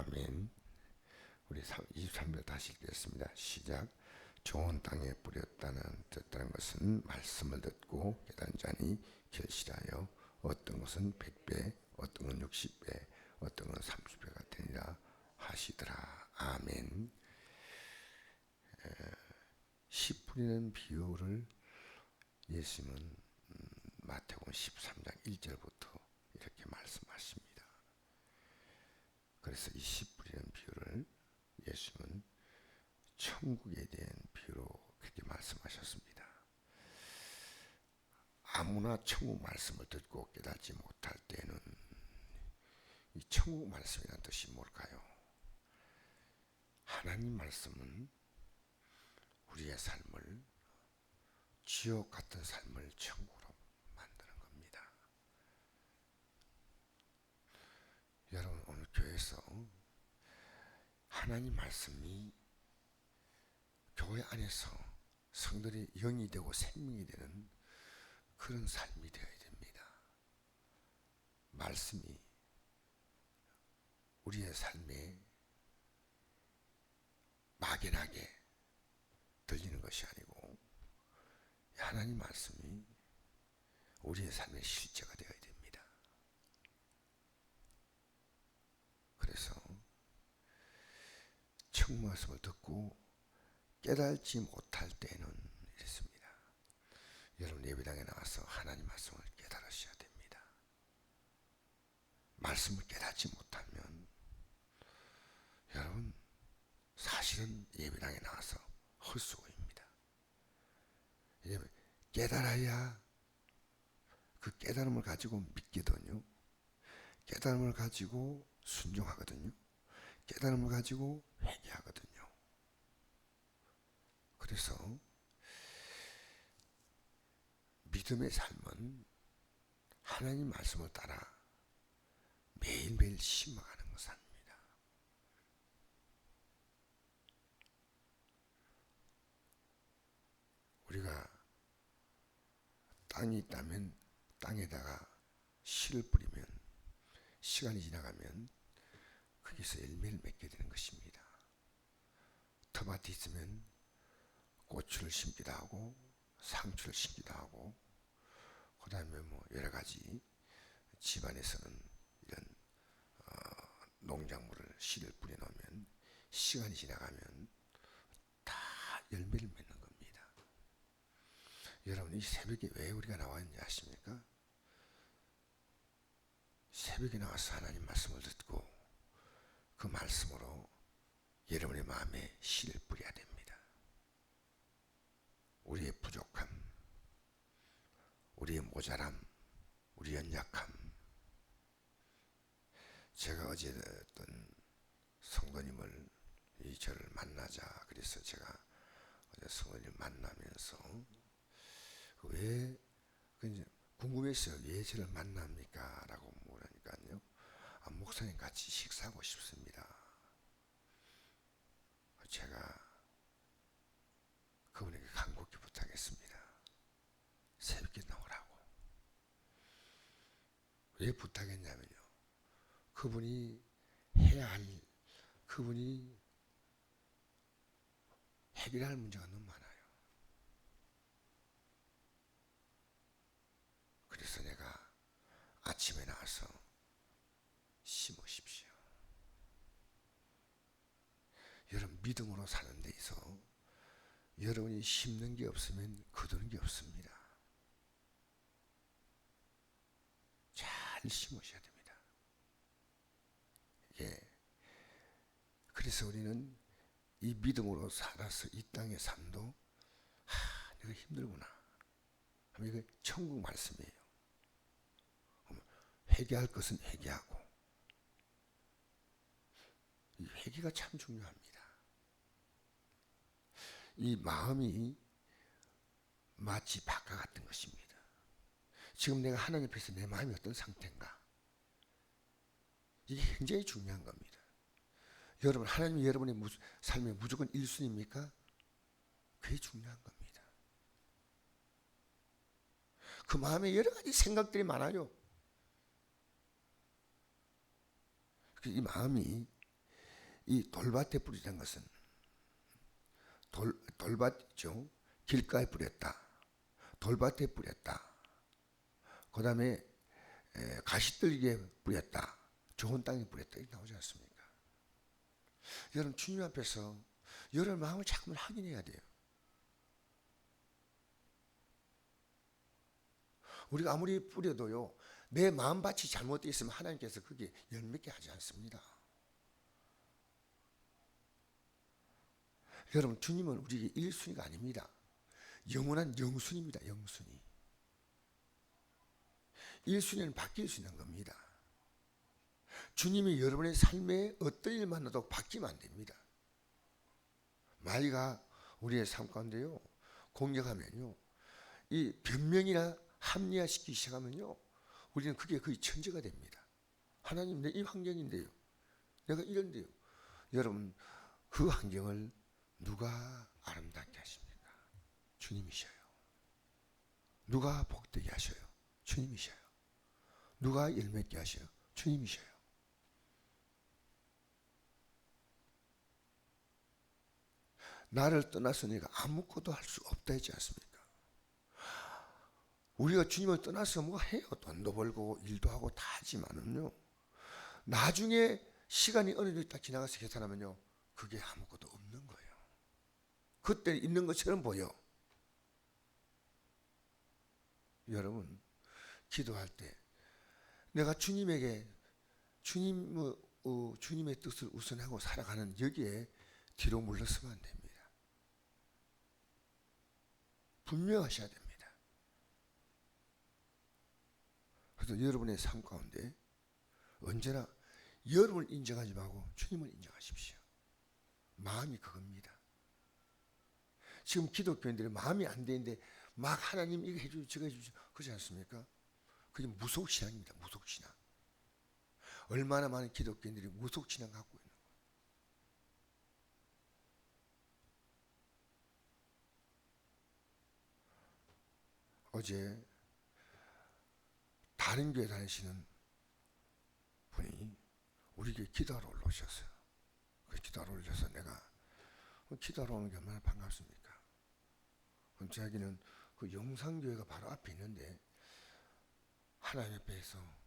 아멘. 우리 23절 다시 읽겠습니다. 시작. 좋은 땅에 뿌렸다는 듣다는 것은 말씀을 듣고 깨달은 자니 결실하여 어떤 것은 100배, 어떤 건 60배, 어떤 건 30배가 되니라 하시더라. 아멘. 씨 뿌리는 비유를 예수님은 음, 마태복음 13장 1절부터 이렇게 말씀하십니다. 그래서 이씨 뿌리는 비유를 예수님은 천국에 대한 비유로 그렇게 말씀하셨습니다. 아무나 천국 말씀을 듣고 깨닫지 못할 때는 이 천국 말씀이라는 뜻이 뭘까요? 하나님 말씀은 우리의 삶을 지옥 같은 삶을 천국으로 만드는 겁니다. 여러분 오늘 교회에서 하나님 말씀이 교회 안에서 성들이 영이 되고 생명이 되는 그런 삶이 되어야 됩니다. 말씀이 우리의 삶에 막연하게 들리는 것이 아니고 하나님 말씀이 우리의 삶의 실제가 되어야 됩니다. 그래서 청 말씀을 듣고 깨달지 못할 때는 이랬습니다. 여러분 예배당에 나와서 하나님 말씀을 깨달으셔야 됩니다. 말씀을 깨닫지 못하면 여러분 사실은 예배당에 나와서 헛수고입니다. 깨달아야 그 깨달음을 가지고 믿거든요. 깨달음을 가지고 순종하거든요. 깨달음을 가지고 회개하거든요. 그래서 믿음의 삶은 하나님 말씀을 따라 매일매일 심어가는 삶입니다. 우리가 땅이 있다면 땅에다가 씨를 뿌리면 시간이 지나가면 거기서 열매를 맺게 되는 것입니다. 토마토 있으면 고추를 심기도 하고 상추를 심기도 하고 그 다음에 뭐 여러 가지 집안에서는 이런 어, 농작물을 씨를 뿌려 놓으면 시간이 지나가면 다 열매를 맺는 겁니다. 여러분 이 새벽에 왜 우리가 나와 있는지 아십니까? 새벽에 나와서 하나님 말씀을 듣고 그 말씀으로 여러분의 마음에 씨를 뿌려야 됩니다. 우리의 부족함, 우리의 모자람, 우리의 연약함. 제가 어제 어떤 성도님을 이 저를 만나자 그래서 제가 어제 성도님 만나면서 왜 궁금했어요. 왜 저를 만납니까? 라고 물으니까요. 아, 목사님 같이 식사하고 싶습니다. 제가 그분에게 간곡히 부탁했습니다. 새벽에 나오라고. 왜 부탁했냐면요. 그분이 해야 할, 그분이 해결할 문제가 너무 많아요. 그래서 내가 아침에 나와서 심으십시오. 여러분 믿음으로 사는 데 있어 여러분이 심는 게 없으면 거두는 게 없습니다. 잘 심으셔야 됩니다. 예. 그래서 우리는 이 믿음으로 살아서 이 땅의 삶도 하, 내가 힘들구나. 이게 천국 말씀이에요. 회개할 것은 회개하고 이 회개가 참 중요합니다. 이 마음이 마치 바깥 같은 것입니다. 지금 내가 하나님 앞에서 내 마음이 어떤 상태인가? 이게 굉장히 중요한 겁니다. 여러분, 하나님이 여러분의 삶의 무조건 1순위입니까? 그게 중요한 겁니다. 그 마음에 여러 가지 생각들이 많아요. 이 마음이 이 돌밭에 뿌리는 것은 돌, 돌밭이죠. 길가에 뿌렸다. 돌밭에 뿌렸다. 그 다음에 가시떨기에 뿌렸다. 좋은 땅에 뿌렸다. 이렇게 나오지 않습니까? 여러분 주님 앞에서 여러분 마음을 자꾸 확인해야 돼요. 우리가 아무리 뿌려도요. 내 마음밭이 잘못되어 있으면 하나님께서 그게 열매게 하지 않습니다. 여러분 주님은 우리에게 1순위가 아닙니다. 영원한 영순입니다. 영순위. 1순위는 바뀔 수 있는 겁니다. 주님이 여러분의 삶에 어떤 일 만나도 바뀌면 안 됩니다. 마이가 우리의 삶 가운데요. 공격하면요. 이 변명이나 합리화시키기 시작하면요. 우리는 그게 거의 천재가 됩니다. 하나님 내 이 환경인데요. 내가 이런데요. 여러분 그 환경을 누가 아름답게 하십니까? 주님이셔요. 누가 복되게 하셔요? 주님이셔요. 누가 열맺게 하셔요? 주님이셔요. 나를 떠나서 내가 아무것도 할 수 없다 했지 않습니까? 우리가 주님을 떠나서 뭐 해요? 돈도 벌고 일도 하고 다 하지만은요. 나중에 시간이 어느 정도 딱 지나가서 계산하면요. 그게 아무것도 없는 거예요. 그때 있는 것처럼 보여. 여러분, 기도할 때 내가 주님에게 주님 어, 주님의 뜻을 우선하고 살아가는 여기에 뒤로 물러서면 안 됩니다. 분명하셔야 됩니다. 그래서 여러분의 삶 가운데 언제나 여러분을 인정하지 말고 주님을 인정하십시오. 마음이 그겁니다. 지금 기독교인들이 마음이 안 되는데 막 하나님 이거 해주죠, 저거 해주죠. 그렇지 않습니까? 그게 무속신앙입니다. 무속신앙. 얼마나 많은 기독교인들이 무속신앙 갖고 있는 거예요. 어제 다른 교회 다니시는 분이 우리 교회 기도하러 올라오셨어요. 그 기도하러 올려서 내가 기도하러 오는 게 얼마나 반갑습니까? 자기는 그 영상교회가 바로 앞에 있는데 하나님 앞에서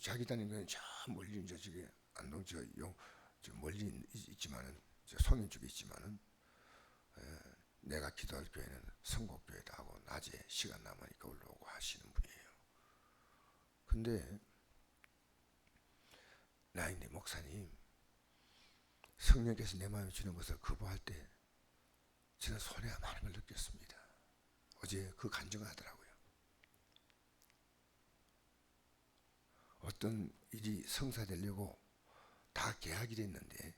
자기 다니는 교회는 저 멀리 이제 저기 안동 저용 저 멀리 있지만은 저 성인 쪽에 있지만은 에, 내가 기도할 교회는 성곡교회다 하고 낮에 시간 남으니까 올라오고 하시는 분이에요. 근데 나인데 목사님 성령께서 내 마음에 주는 것을 거부할 때 저는 손해가 많은 걸 느꼈습니다. 어제 그 간증을 하더라고요. 어떤 일이 성사되려고 다 계약이 됐는데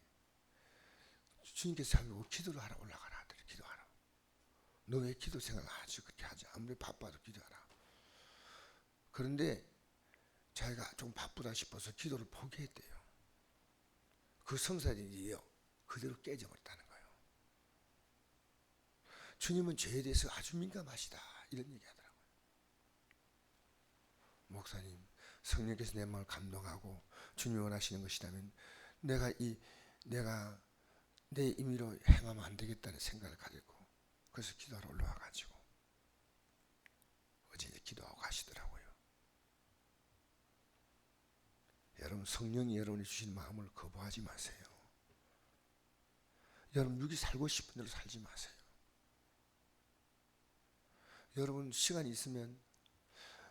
주님께서 자꾸 기도를 하라 올라가라 하더래 기도하라. 너 왜 기도 생활 아주 그렇게 하지? 아무리 바빠도 기도하라. 그런데 자기가 좀 바쁘다 싶어서 기도를 포기했대요. 그 성사일이요 그대로 깨져버렸다는. 주님은 죄에 대해서 아주 민감하시다 이런 얘기 하더라고요. 목사님 성령께서 내 마음을 감동하고 주님이 원하시는 것이라면 내가 이 내가 내 임의로 행하면 안 되겠다는 생각을 가지고 그래서 기도하러 올라와 가지고 어제 기도하고 가시더라고요. 여러분 성령이 여러분이 주신 마음을 거부하지 마세요. 여러분 여기 살고 싶은 대로 살지 마세요. 여러분 시간이 있으면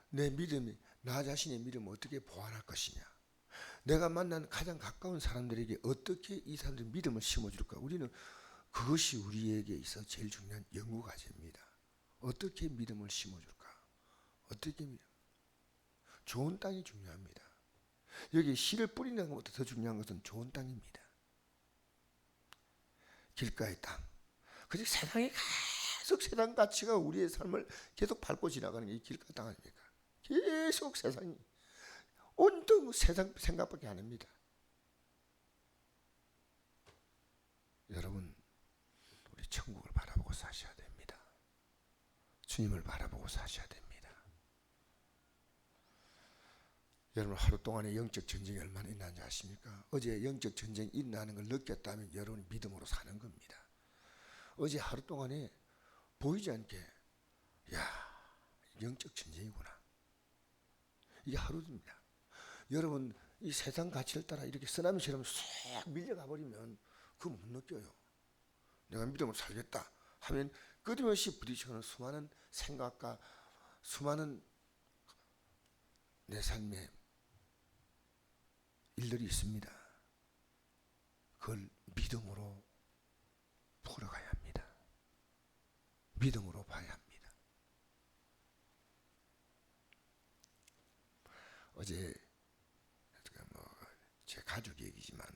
내 믿음이 나 자신의 믿음을 어떻게 보완할 것이냐. 내가 만난 가장 가까운 사람들에게 어떻게 이 사람들 믿음을 심어줄까. 우리는 그것이 우리에게 있어 제일 중요한 연구 과제입니다. 어떻게 믿음을 심어줄까. 어떻게 믿음. 좋은 땅이 중요합니다. 여기 씨를 뿌리는 것보다 더 중요한 것은 좋은 땅입니다. 길가의 땅. 그래서 세상에 계속 세상 가치가 우리의 삶을 계속 밟고 지나가는 게이 길가 땅 아닙니까? 계속 세상이 온통 세상 생각밖에 안 합니다. 여러분, 우리 천국을 바라보고 사셔야 됩니다. 주님을 바라보고 사셔야 됩니다. 여러분 하루 동안에 영적 전쟁이 얼마나 있는지 아십니까? 어제 영적 전쟁이 있다는 걸 느꼈다면 여러분이 믿음으로 사는 겁니다. 어제 하루 동안에 보이지 않게 야 영적 전쟁이구나. 이게 하루입니다. 여러분 이 세상 가치를 따라 이렇게 쓰나미처럼 쏙 밀려가 버리면 그거 못 느껴요. 내가 믿음으로 살겠다 하면 끊임없이 부딪히는 수많은 생각과 수많은 내 삶의 일들이 있습니다. 그걸 믿음으로 풀어가야. 믿음으로 봐야 합니다. 어제 뭐제 가족 얘기지만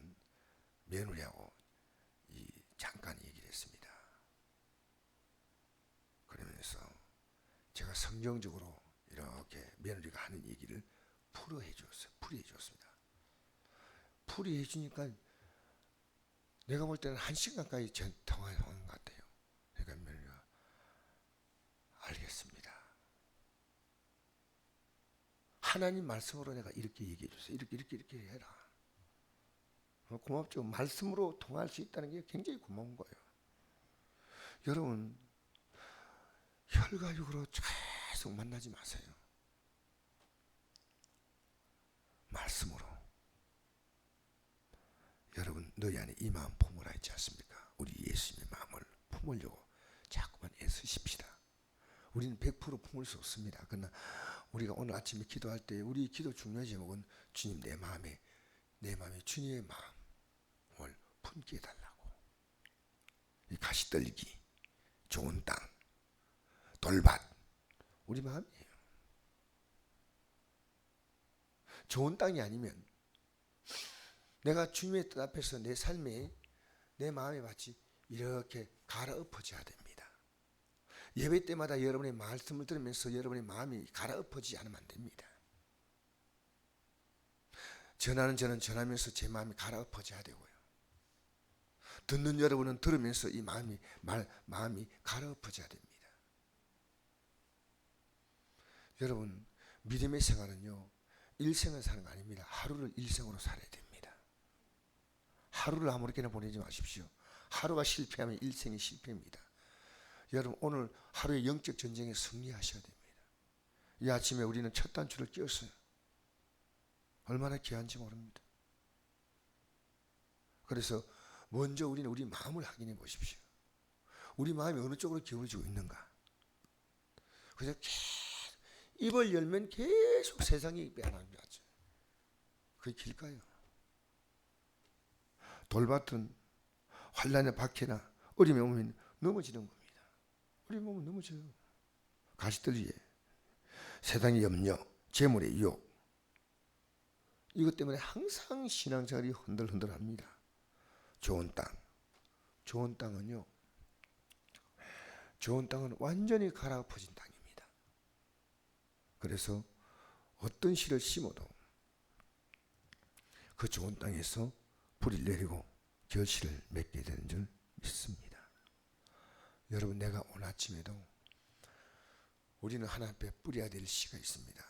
며느리하고 이 잠깐 얘기를 했습니다. 그러면서 제가 성경적으로 이렇게 며느리가 하는 얘기를 풀어해 줬어요. 풀이해 줬습니다. 풀이해 주니까 내가 볼 때는 한 시간까지 전 통화하는 것 같아요. 그러니까 며느리가 알겠습니다. 하나님 말씀으로 내가 이렇게 얘기해 주세요. 이렇게 이렇게 이렇게 해라. 어, 고맙죠. 말씀으로 통할 수 있다는 게 굉장히 고마운 거예요. 여러분 혈과 육으로 계속 만나지 마세요. 말씀으로. 여러분 너희 안에 이 마음 품으라 했지 않습니까? 우리 예수님의 마음을 품으려고 자꾸만 애쓰십시다. 우리는 100% 품을 수 없습니다. 그러나 우리가 오늘 아침에 기도할 때 우리 기도 중요한 제목은 주님 내 마음에 내 마음에 주님의 마음을 품게 해달라고. 이 가시떨기, 좋은 땅, 돌밭, 우리 마음이에요. 좋은 땅이 아니면 내가 주님의 뜻 앞에서 내 삶에 내 마음의 밭이 이렇게 갈아엎어져야 됩니다. 예배 때마다 여러분의 말씀을 들으면서 여러분의 마음이 갈아엎어지지 않으면 안 됩니다. 전하는 저는 전하면서 제 마음이 갈아엎어져야 되고요. 듣는 여러분은 들으면서 이 마음이 말 마음이 갈아엎어져야 됩니다. 여러분 믿음의 생활은요 일생을 사는 거 아닙니다. 하루를 일생으로 살아야 됩니다. 하루를 아무렇게나 보내지 마십시오. 하루가 실패하면 일생이 실패입니다. 여러분 오늘 하루의 영적 전쟁에 승리하셔야 됩니다. 이 아침에 우리는 첫 단추를 끼웠어요. 얼마나 귀한지 모릅니다. 그래서 먼저 우리는 우리 마음을 확인해 보십시오. 우리 마음이 어느 쪽으로 기울어지고 있는가. 그래서 입을 열면 계속 세상이 거죠. 그게 길까요? 돌밭은 환란의 박해나 어림에 오면 넘어지는 겁니다. 우리 몸은 넘어져요. 가시떨기에 세상의 염려, 재물의 유혹 이것 때문에 항상 신앙생활이 흔들흔들합니다. 좋은 땅, 좋은 땅은요. 좋은 땅은 완전히 갈아엎어진 땅입니다. 그래서 어떤 씨를 심어도 그 좋은 땅에서 뿌리를 내리고 결실을 맺게 되는 줄 믿습니다. 여러분 내가 오늘 아침에도 우리는 하나님 앞에 뿌려야 될 씨가 있습니다.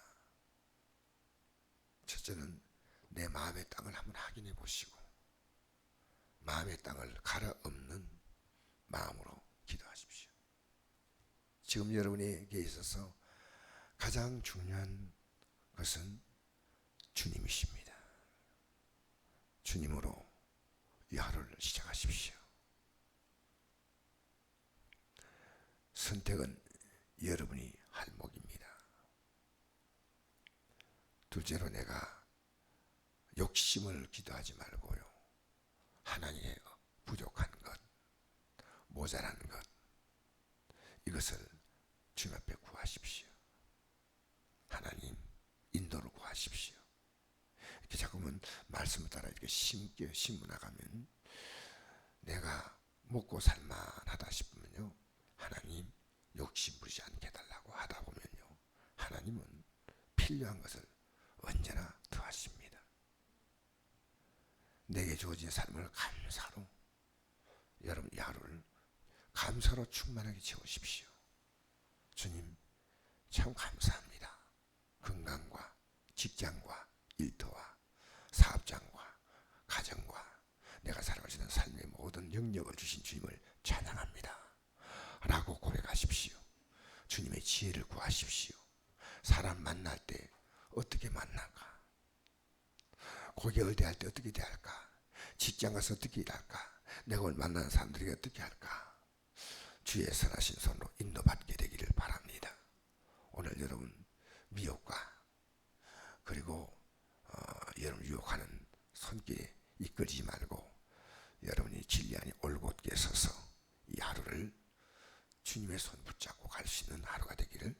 첫째는 내 마음의 땅을 한번 확인해 보시고 마음의 땅을 갈아엎는 마음으로 기도하십시오. 지금 여러분에게 있어서 가장 중요한 것은 주님이십니다. 주님으로 이 하루를 시작하십시오. 선택은 여러분이 할 목입니다. 둘째로 내가 욕심을 기도하지 말고요. 하나님의 부족한 것, 모자란 것, 이것을 주님 앞에 구하십시오. 하나님 인도를 구하십시오. 이렇게 자꾸만 말씀을 따라 이렇게 심게 심어 나가면 내가 먹고 살만하다 싶으면요. 하나님 욕심 부리지 않게 해달라고 하다 보면요. 하나님은 필요한 것을 언제나 더하십니다. 내게 주어진 삶을 감사로 여러분 이 하루를 감사로 충만하게 채우십시오. 주님 참 감사합니다. 건강과 직장과 일터와 사업장과 가정과 내가 있는 삶의 모든 영역을 주신 주님을 찬양합니다. 라고 고백하십시오. 주님의 지혜를 구하십시오. 사람 만날 때 어떻게 만날까? 고객을 대할 때 어떻게 대할까? 직장 가서 어떻게 일할까? 내가 오늘 만나는 사람들에게 어떻게 할까? 주의 선하신 손으로 인도받게 되기를 바랍니다. 오늘 여러분 미혹과 그리고 어, 여러분 유혹하는 손길에 이끌지 말고 여러분이 진리안이 올곧게 서서 이 하루를 주님의 손 붙잡고 갈 수 있는 하루가 되기를